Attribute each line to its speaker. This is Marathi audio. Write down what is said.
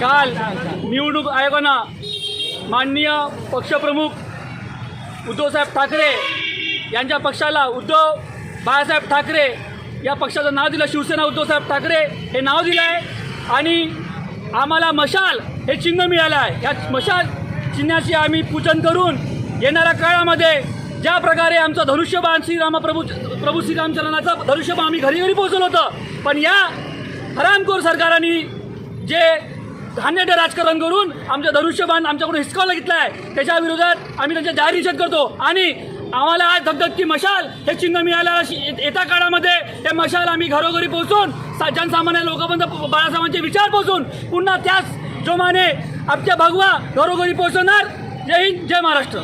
Speaker 1: काल निवडणूक आयोगानं माननीय पक्षप्रमुख उद्धवसाहेब ठाकरे यांच्या पक्षाला उद्धव बाळासाहेब ठाकरे या पक्षाचं नाव दिलं. शिवसेना उद्धवसाहेब ठाकरे हे नाव दिलं आहे. आणि आम्हाला मशाल हे चिन्ह मिळालं आहे. या मशाल चिन्हाची आम्ही पूजन करून येणाऱ्या काळामध्ये ज्या प्रकारे आमचं धनुष्यबाण श्रीरामा प्रभू प्रभू श्रीरामचंद्राचा धनुष्यबाण आम्ही घरी घरी पोचलो होतं. पण या हरामखोर सरकारांनी जे धान्यटे राजकारण करून आमचं धनुष्यबाण आमच्याकडून हिसकावलं घेतलं आहे त्याच्या विरोधात आम्ही त्यांचा जाहीर निषेध करतो. आणि आम्हाला आज धगधगती मशाल हे चिन्ह मिळाल्या अशी- ये- येत्या काळामध्ये हे मशाल आम्ही घरोघरी पोहोचून सा- जनसामान्य लोकांपर्यंत बाळासाहेबांचे विचार पोहोचून पुन्हा त्याच जोमाने आमच्या भगवा घरोघरी पोहोचवणार. जय हिंद जय महाराष्ट्र.